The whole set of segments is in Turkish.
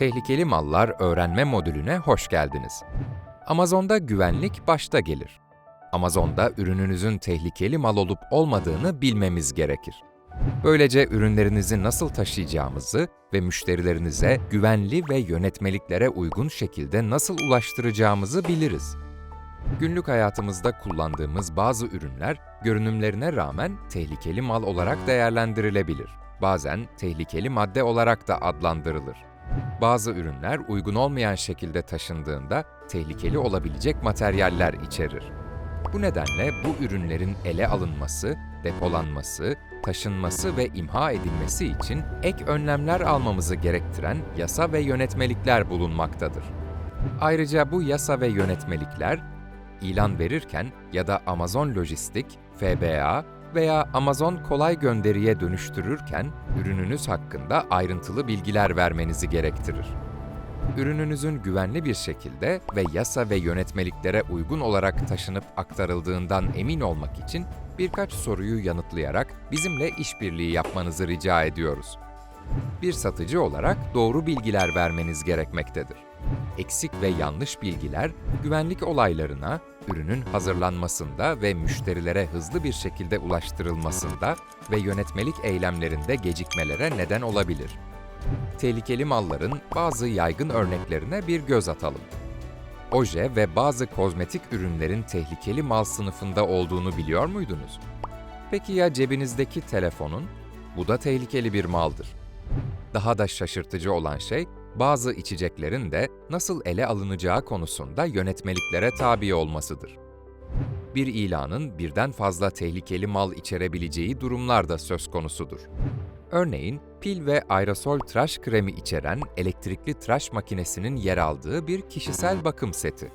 Tehlikeli Mallar Öğrenme Modülüne hoş geldiniz. Amazon'da güvenlik başta gelir. Amazon'da ürününüzün tehlikeli mal olup olmadığını bilmemiz gerekir. Böylece ürünlerinizi nasıl taşıyacağımızı ve müşterilerinize güvenli ve yönetmeliklere uygun şekilde nasıl ulaştıracağımızı biliriz. Günlük hayatımızda kullandığımız bazı ürünler görünümlerine rağmen tehlikeli mal olarak değerlendirilebilir. Bazen tehlikeli madde olarak da adlandırılır. Bazı ürünler uygun olmayan şekilde taşındığında tehlikeli olabilecek materyaller içerir. Bu nedenle bu ürünlerin ele alınması, depolanması, taşınması ve imha edilmesi için ek önlemler almamızı gerektiren yasa ve yönetmelikler bulunmaktadır. Ayrıca bu yasa ve yönetmelikler ilan verirken ya da Amazon Lojistik, FBA veya Amazon Kolay Gönderi'ye dönüştürürken ürününüz hakkında ayrıntılı bilgiler vermenizi gerektirir. Ürününüzün güvenli bir şekilde ve yasa ve yönetmeliklere uygun olarak taşınıp aktarıldığından emin olmak için birkaç soruyu yanıtlayarak bizimle işbirliği yapmanızı rica ediyoruz. Bir satıcı olarak doğru bilgiler vermeniz gerekmektedir. Eksik ve yanlış bilgiler güvenlik olaylarına, ürünün hazırlanmasında ve müşterilere hızlı bir şekilde ulaştırılmasında ve yönetmelik eylemlerinde gecikmelere neden olabilir. Tehlikeli malların bazı yaygın örneklerine bir göz atalım. Oje ve bazı kozmetik ürünlerin tehlikeli mal sınıfında olduğunu biliyor muydunuz? Peki ya cebinizdeki telefonun? Bu da tehlikeli bir maldır. Daha da şaşırtıcı olan şey, bazı içeceklerin de nasıl ele alınacağı konusunda yönetmeliklere tabi olmasıdır. Bir ilanın birden fazla tehlikeli mal içerebileceği durumlar da söz konusudur. Örneğin, pil ve aerosol tıraş kremi içeren elektrikli tıraş makinesinin yer aldığı bir kişisel bakım seti.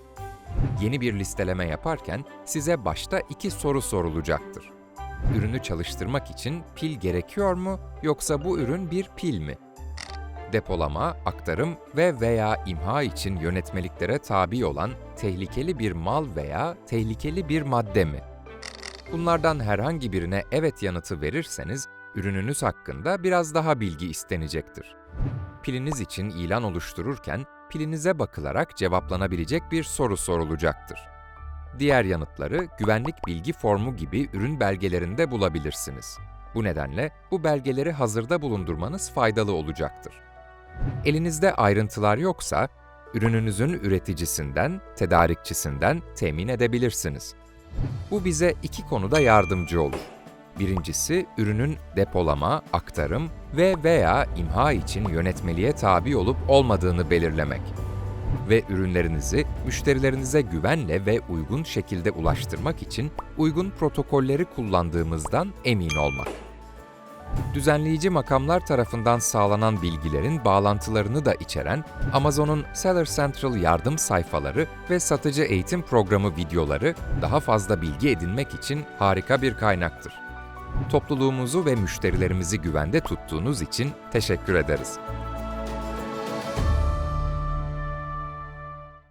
Yeni bir listeleme yaparken size başta iki soru sorulacaktır. Ürünü çalıştırmak için pil gerekiyor mu yoksa bu ürün bir pil mi? Depolama, aktarım ve veya imha için yönetmeliklere tabi olan tehlikeli bir mal veya tehlikeli bir madde mi? Bunlardan herhangi birine evet yanıtı verirseniz, ürününüz hakkında biraz daha bilgi istenecektir. Piliniz için ilan oluştururken, pilinize bakılarak cevaplanabilecek bir soru sorulacaktır. Diğer yanıtları güvenlik bilgi formu gibi ürün belgelerinde bulabilirsiniz. Bu nedenle bu belgeleri hazırda bulundurmanız faydalı olacaktır. Elinizde ayrıntılar yoksa, ürününüzün üreticisinden, tedarikçisinden temin edebilirsiniz. Bu bize iki konuda yardımcı olur. Birincisi, ürünün depolama, aktarım ve veya imha için yönetmeliğe tabi olup olmadığını belirlemek ve ürünlerinizi müşterilerinize güvenle ve uygun şekilde ulaştırmak için uygun protokolleri kullandığımızdan emin olmak. Düzenleyici makamlar tarafından sağlanan bilgilerin bağlantılarını da içeren Amazon'un Seller Central yardım sayfaları ve satıcı eğitim programı videoları daha fazla bilgi edinmek için harika bir kaynaktır. Topluluğumuzu ve müşterilerimizi güvende tuttuğunuz için teşekkür ederiz.